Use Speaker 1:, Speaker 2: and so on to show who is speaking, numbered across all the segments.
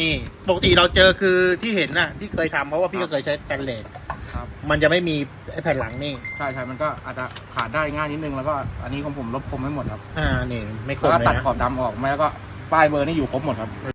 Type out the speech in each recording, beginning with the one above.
Speaker 1: นี่ปกติเราเจอคือที่เห็นน่ะ ที่เคยทำเพราะว่าพี่ก็เคยใช้สแตนเลส
Speaker 2: ครับ
Speaker 1: มันจะไม่มีไอ้แผ่นหลังนี่
Speaker 2: ใช่ใช่มันก็อาจจะขาดได้ง่ายนิดนึงแล้วก็อันนี้ของผมลบคมไม่หมดครับ
Speaker 1: อ่านี่ไม่ค
Speaker 2: แล้ว
Speaker 1: ม
Speaker 2: ก็
Speaker 1: เลย
Speaker 2: ตัด
Speaker 1: นะ
Speaker 2: ขอบดำออกไม่แล้วก็ป้ายเบอร์นี่อยู่ครบหมดครับ
Speaker 1: เอ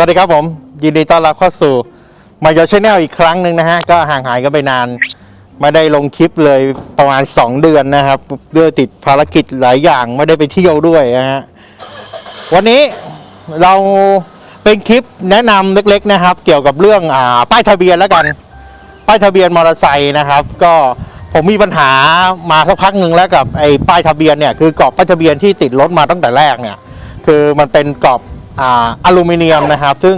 Speaker 1: วัสดีครับผม ยินดีต้อนรับเข้าสู่มายอชแนลอีกครั้งหนึ่งนะฮะ ก็ห่างหายกันไปนาน ไม่ได้ลงคลิปเลยประมาณ 2 เดือนนะครับด้วยติดภารกิจหลายอย่างไม่ได้ไปเที่ยวด้วยนะฮะ วันนี้เราเป็นคลิปแนะนำเล็กๆนะครับ เกี่ยวกับเรื่องอ่าป้ายทะเบียนแล้วกัน ป้ายทะเบียนมอเตอร์ไซค์นะครับ ก็ผมมีปัญหามาสักพักหนึ่งแล้วกับไอ้ป้ายทะเบียนเนี่ยคือกรอบป้ายทะเบียนที่ติดรถมาตั้งแต่แรกเนี่ยคือมันเป็นกรอบ ออลูมิเนียมนะครับ ซึ่ง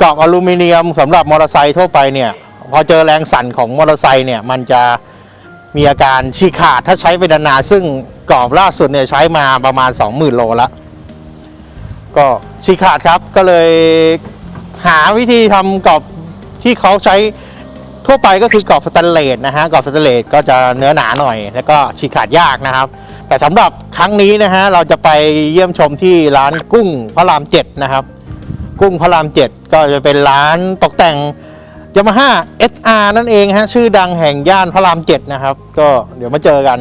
Speaker 1: กรอบอลูมิเนียมสำหรับมอเตอร์ไซค์ทั่วไปเนี่ยพอเจอแรงสั่นของมอเตอร์ไซค์เนี่ยมันจะมีอาการฉีกขาดถ้าใช้ไปนานๆซึ่งกรอบล่าสุดเนี่ยใช้มาประมาณ 20,000 โลแล้วก็ฉีกขาดครับก็เลยหาวิธีทำกรอบที่เขาใช้ทั่วไปก็คือกรอบสแตนเลสนะฮะกรอบสแตนเลสก็จะเนื้อหนาหน่อย แล้วก็ฉีกขาดยากนะครับ แต่สำหรับครั้งนี้นะฮะเราจะไปเยี่ยมชมที่ร้านกุ้งพระรามเจ็ดนะครับ กุ้งพระรามเจ็ดก็จะเป็นร้านตกแต่งยามาฮ่า SR นั่นเองฮะชื่อดังแห่งย่านพระรามเจ็ดนะครับ ก็เดี๋ยวมาเจอกัน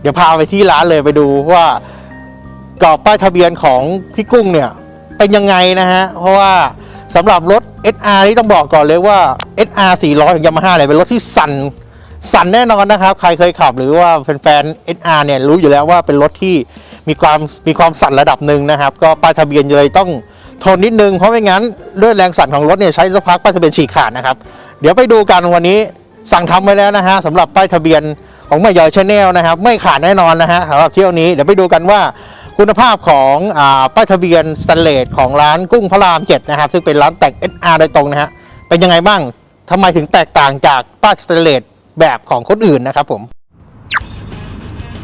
Speaker 1: เดี๋ยวพาไปที่ร้านเลยไปดูว่ากรอบป้ายทะเบียนของพี่กุ้งเนี่ยเป็นยังไงนะฮะเพราะว่าสำหรับรถ SR นี่ต้องบอกก่อนเลยว่า SR 400ของยามาฮ่าเนี่ยเป็นรถที่สั่น สั่นแน่นอนนะครับ ใครเคยขับหรือว่าแฟนๆ SR เนี่ยรู้อยู่แล้วว่าเป็นรถที่มีความมีความสั่นระดับหนึ่งนะครับ ก็ป้ายทะเบียนเลยต้องทนนิดนึง เพราะไม่งั้นด้วยแรงสั่นของรถเนี่ยใช้สักพักป้ายทะเบียนฉีกขาดนะครับ เดี๋ยวไปดูกันวันนี้สั่งทำไว้แล้วนะฮะสำหรับป้ายทะเบียนของไมายอยชาแนลนะครับ ไม่ขาดแน่นอนนะฮะสำหรับเที่ยวนี้เดี๋ยวไปดูกันว่าคุณภาพของอป้ายทะเบียนสแตนเลสของร้านกุ้งพระราม7นะครับซึ่งเป็นร้านแต่ง SR โดยตรงนะฮะเป็นยังไงบ้างทำไมถึงแตกต่างจากป้ายสแตนเลส แบบของคนอื่นนะครับผม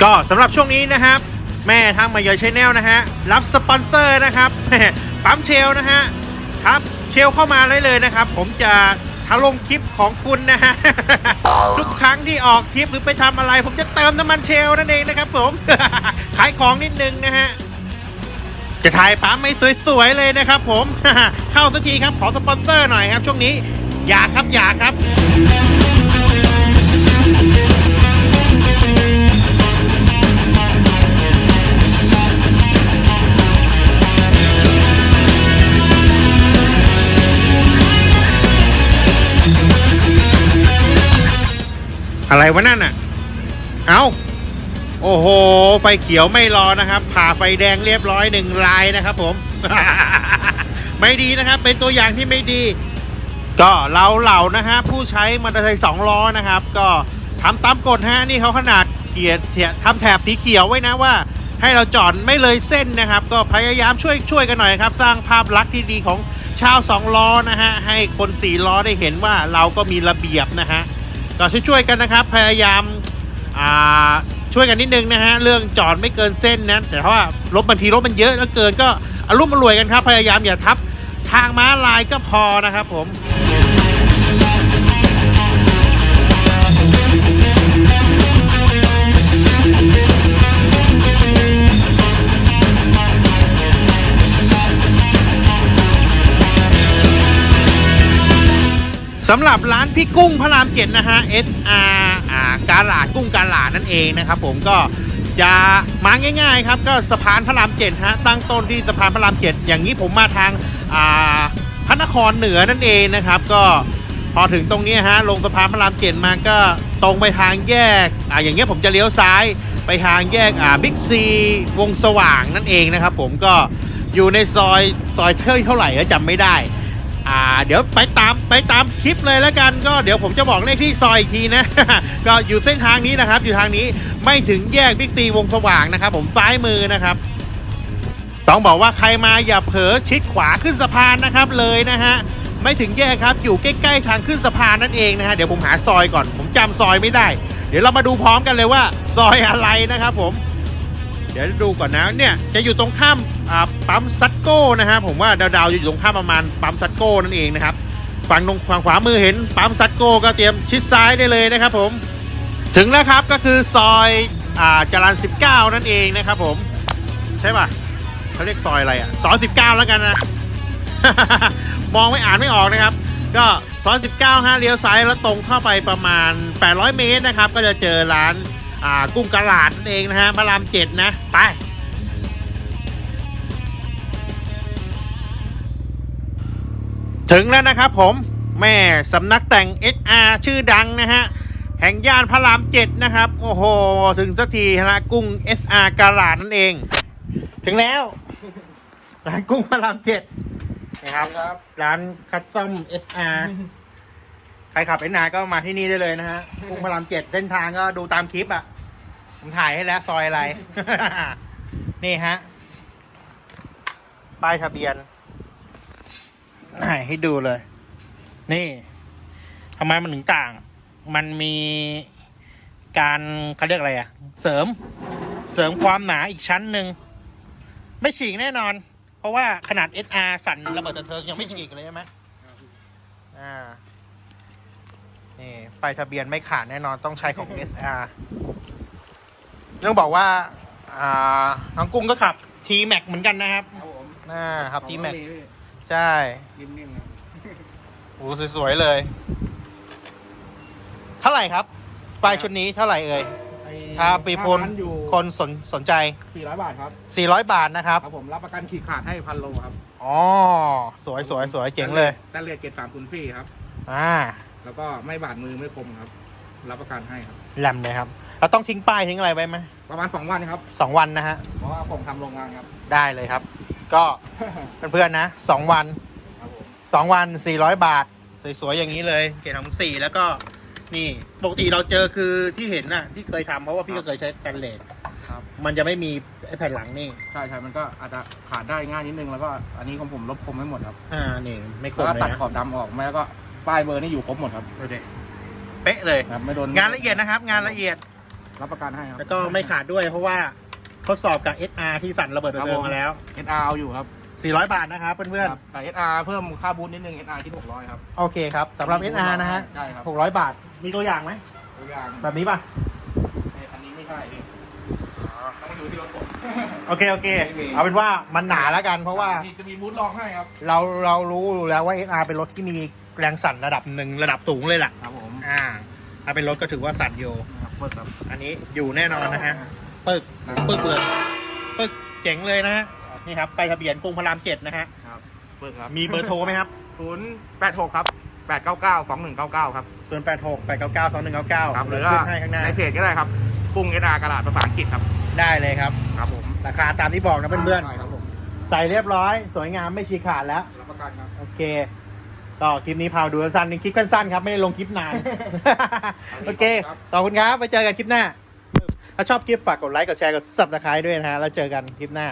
Speaker 1: ก็สำหรับช่วงนี้นะครับ แม่ทางมายอยชแนลนะฮะ รับสปอนเซอร์นะครับแปั๊มเชลนะฮะครับเชลเข้ามาได้เลยนะครับ ผมจะทะลงคลิปของคุณนะฮะ ทุกครั้งที่ออกทริปหรือไปทำอะไร ผมจะเติมน้ำมันเชลนั่นเองนะครับผม ขายของนิดนึงนะฮะ จะถ่ายปั๊มไม่สวย ๆ เลยนะครับผม เข้าสักทีครับขอสปอนเซอร์หน่อยครับ ช่วงนี้ อย่าครับอย่าครับ อะไรวะนั่นอะ เอาโอ้โห ไฟเขียวไม่รอนะครับ ผ่าไฟแดงเรียบร้อยหนึ่งลายนะครับผม ไม่ดีนะครับ เป็นตัวอย่างที่ไม่ดี ก็เราเหล่านะฮะผู้ใช้มอเตอร์ไซค์สองล้อนะครับ ก็ ทำตามกฎฮะนี่เขาขนาดเขียนทำแถบสีเขียวไว้นะว่า ให้เราจอดไม่เลยเส้นนะครับ ก็พยายามช่วยช่วยกันหน่อยครับ สร้างภาพลักษณ์ที่ดีของชาวสองล้อนะฮะให้คนสี่ล้อได้เห็นว่าเราก็มีระเบียบนะฮะก็ช่วยๆกันนะครับ พยายามอ่าช่วยกันนิดนึงนะฮะเรื่องจอดไม่เกินเส้นนะแต่ถ้าว่ารถบางทีรถมันเยอะแล้วเกินก็อารมณ์รวยกันครับ พยายามอย่าทับทางม้าลายก็พอนะครับผม สำหรับร้านพี่กุ้งพระรามเจ็ดนะฮะ SR อ่ากาลาดกุ้งกาลาดนั่นเองนะครับผมก็จะมาง่ายๆครับก็สะพานพระรามเจ็ดฮะตั้งต้นที่สะพานพระรามเจ็ดอย่างนี้ผมมาทางอ่าพระนครเหนือนั่นเองนะครับ ก็พอถึงตรงนี้ฮะลงสะพานพระรามเจ็ดมาก็ตรงไปทางแยกอ่าอย่างเงี้ยผมจะเลี้ยวซ้ายไปทางแยกอ่าบิ๊กซีวงสว่างนั่นเองนะครับผมก็อยู่ในซอยซอยเท่าไหร่แล้วจำไม่ได้ อ่าเดี๋ยวไปตามไปตามคลิปเลยแล้วกันก็เดี๋ยวผมจะบอกเลขที่ซอยอีกทีนะ ก็อยู่เส้นทางนี้นะครับ อยู่ทางนี้ไม่ถึงแยกบิ๊กซีวงสว่างนะครับ ผมซ้ายมือนะครับ ต้องบอกว่าใครมาอย่าเผลอชิดขวาขึ้นสะพานนะครับเลยนะฮะไม่ถึงแยกครับอยู่ใกล้ๆทางขึ้นสะพานนั่นเองนะฮะเดี๋ยวผมหาซอยก่อน ผมจำซอยไม่ได้ เดี๋ยวเรามาดูพร้อมกันเลยว่า ซอยอะไรนะครับผม เดี๋ยวดูก่อนนะเนี่ยจะอยู่ตรงข้ามปั๊มซัตโก้นะฮะผมว่าดาวๆจะอยู่ตรงข้ามประมาณปั๊มซัตโก้นั่นเองนะครับฝั่งตรงฝั่งขวามือเห็นปั๊มซัตโก้ก็เตรียมชิดซ้ายได้เลยนะครับผมถึงแล้วครับก็คือซอยอ่าจรัญ19 นั่นเองนะครับผมใช่ป่ะเขาเรียกซอยอะไรอะซอย19 แล้วกันนะ มองไม่อ่านไม่ออกนะครับ ก็ซอย19ฮะเลี้ยวซ้ายแล้วตรงเข้าไปประมาณ 800 เมตรนะครับ ก็จะเจอร้าน อ่ากุ้งกระหลาดนั่นเองนะฮะพระรามเจ็ดนะ ไป ถึงแล้วนะครับผมแม่สำนักแต่ง SR ชื่อดังนะฮะ แห่งย่านพระรามเจ็ดนะครับ โอ้โห ถึงสักทีนะกุ้ง SR กระหลาดนั่นเอง ถึงแล้วร้านกุ้งพระรามเจ็ดนะครับ
Speaker 2: ครับ
Speaker 1: ร้านคัสซัม SR ใครขับ SR ก็มาที่นี่ได้เลยนะฮะกุ้งพระรามเจ็ดเส้นทางก็ดูตามคลิปอะ ผมถ่ายให้แล้วซอยอะไร นี่ฮะ ป้ายทะเบียนถ่ายให้ดูเลย นี่ทำไมมันถึงต่าง มันมีการเขาเรียกอะไรอะเสริม เสริมความหนาอีกชั้นหนึ่ง ไม่ฉีกแน่นอน เพราะว่าขนาด SR สั่นระเบิดตะเทิงยังไม่ฉีกเลยใช่ไหมอ่า นี่ไปายทะเบียนไม่ขาดแน่นอนต้องใช้ของ SR ต้องบอกว่าอ่าน้องกุ้งก็ขับ T Max เหมือนกันนะครับ
Speaker 2: ครับผม
Speaker 1: อ่าขับ T
Speaker 2: ของ
Speaker 1: Max
Speaker 2: ดีพี่
Speaker 1: ใช่
Speaker 2: นิ่มๆนะ
Speaker 1: โอ้สวยๆเลย เท่าไหร่ครับปลายชุดนี้เท่าไหร่เอ่ย
Speaker 2: ไอ้
Speaker 1: ถ้าปีพล
Speaker 2: ห้าพันอยู่
Speaker 1: คนสนสนใจ
Speaker 2: 400 บาทครับ
Speaker 1: 400 บาทนะครับ
Speaker 2: ครับผมรับประกันฉีกขาดให้พันโลครับ
Speaker 1: อ๋อ สวยสวยสวยเจ๋งเลย
Speaker 2: แต่เลทเกรดสามคุณฟรีครับ
Speaker 1: อ่า
Speaker 2: แล้วก็ไม่บาดมือไม่คมครับ รับประกันให้ครับ
Speaker 1: แหลมเลยครับเราต้องทิ้งป้ายทิ้งอะไรไว้ไหม
Speaker 2: ประมาณ 2 วันครับ
Speaker 1: สองวันนะฮะ
Speaker 2: เพราะว่าผมทำโรงงานครับ
Speaker 1: ได้เลยครับ ก็เพื่อนๆนะสองวัน
Speaker 2: ครับผม
Speaker 1: สองวัน 400 บาท สวยๆ อย่างนี้เลย เกรดของสี่แล้วก็นี่ ปกติเราเจอคือที่เห็นน่ะ ที่เคยทำเพราะว่าพี่ก็เคยใช้สแตนเลส
Speaker 2: ครับ
Speaker 1: มันจะไม่มีไอ้แผ่นหลังนี่
Speaker 2: ใช่ใช่มันก็อาจจะขาดได้ง่ายนิดนึงแล้วก็อันนี้ของผมลบคมไม่หมดครับ
Speaker 1: อ่า นี่ ไม่ค
Speaker 2: แล้ว
Speaker 1: ม
Speaker 2: ก็
Speaker 1: เลย
Speaker 2: ตัด
Speaker 1: นะ
Speaker 2: ขอบดำออกไม่แล้วก็ ป้ายเบอร์นี่อยู่ครบหมดครับ
Speaker 1: ดูดิเป๊ะเลย
Speaker 2: ครับไม่โดน
Speaker 1: งานละเอียดนะครับ งานละเอียด
Speaker 2: รับประกันให้ครับ
Speaker 1: แล้วก็ไม่ขาดด้วยเพราะว่าทดสอบกับ SR ที่สั่นระเบิดระเบิดมาแล้ว
Speaker 2: SR เอาอยู่ครับ
Speaker 1: 400 บาทนะครับเพื่อน
Speaker 2: ครับแต่ SR เพิ่มค่าบูธนิดนึง SR คิด600ครับ
Speaker 1: ๆโอเคครับสำหรับ SR นะฮะ
Speaker 2: ใช่ครับ
Speaker 1: 600 บาทมีตัวอย่างไหม
Speaker 2: ตัวอย่าง
Speaker 1: แบบนี้ป่ะ
Speaker 2: เอ้ยอันนี้ไม่ใช่พี่ต้องมาดูที่รถผม
Speaker 1: โอเคโอเค
Speaker 2: ไม่มี
Speaker 1: เอาเป็นว่ามันหนาแล้วกัน เพราะว่า
Speaker 2: จะมีบูธรองให้ครับ
Speaker 1: เราเรารู้อยู่แล้วว่า SR เป็นรถที่มี แรงสั่นระดับหนึ่งระดับสูงเลยแหละ
Speaker 2: ครับผม
Speaker 1: อ่า ถ้าเป็นรถก็ถือว่าสั่นอยู่
Speaker 2: นะครับเปิดครับ
Speaker 1: อันนี้อยู่แน่นอนนะฮะปึกปึกเลยปึกเจ๋งเลยนะฮะนี่ครับไปทะเบียนกรุงพระรามเจ็ดนะฮะ
Speaker 2: ครับเปิดครับ
Speaker 1: มีเบอร์โทรไหมครับ
Speaker 2: ศูนย์แปดหกครับแปดเก้าเก้าสองหนึ่งเก้าเก้าครับ
Speaker 1: 0 8 6 8 9 9 2 1 9 9
Speaker 2: ครับหรือ
Speaker 1: ขึ้
Speaker 2: ว่าน
Speaker 1: ให้ข้างหน้า
Speaker 2: ในเพจก็ได้ครับกุ้ง SR กระดาษภาษาอังกฤษครับ
Speaker 1: ได้เลยครับ
Speaker 2: ครับผม
Speaker 1: ราคาตามที่บอกนะเพื่อน
Speaker 2: ใช่ครับผม
Speaker 1: ๆ ใส่เรียบร้อย สวยงามไม่ฉีกขาดแล้ว
Speaker 2: รับประกันครับ
Speaker 1: โอเค ก็คลิปนี้พาวดูสั้นๆคลิปสั้นๆครับไม่ได้ลงคลิปนาน โอเคขอบคุณครับไปเจอกันคลิปหน้า ถ้าชอบคลิปฝากกดไลค์กดแชร์กด subscribe ด้วยนะฮะแล้วเจอกันคลิปหน้า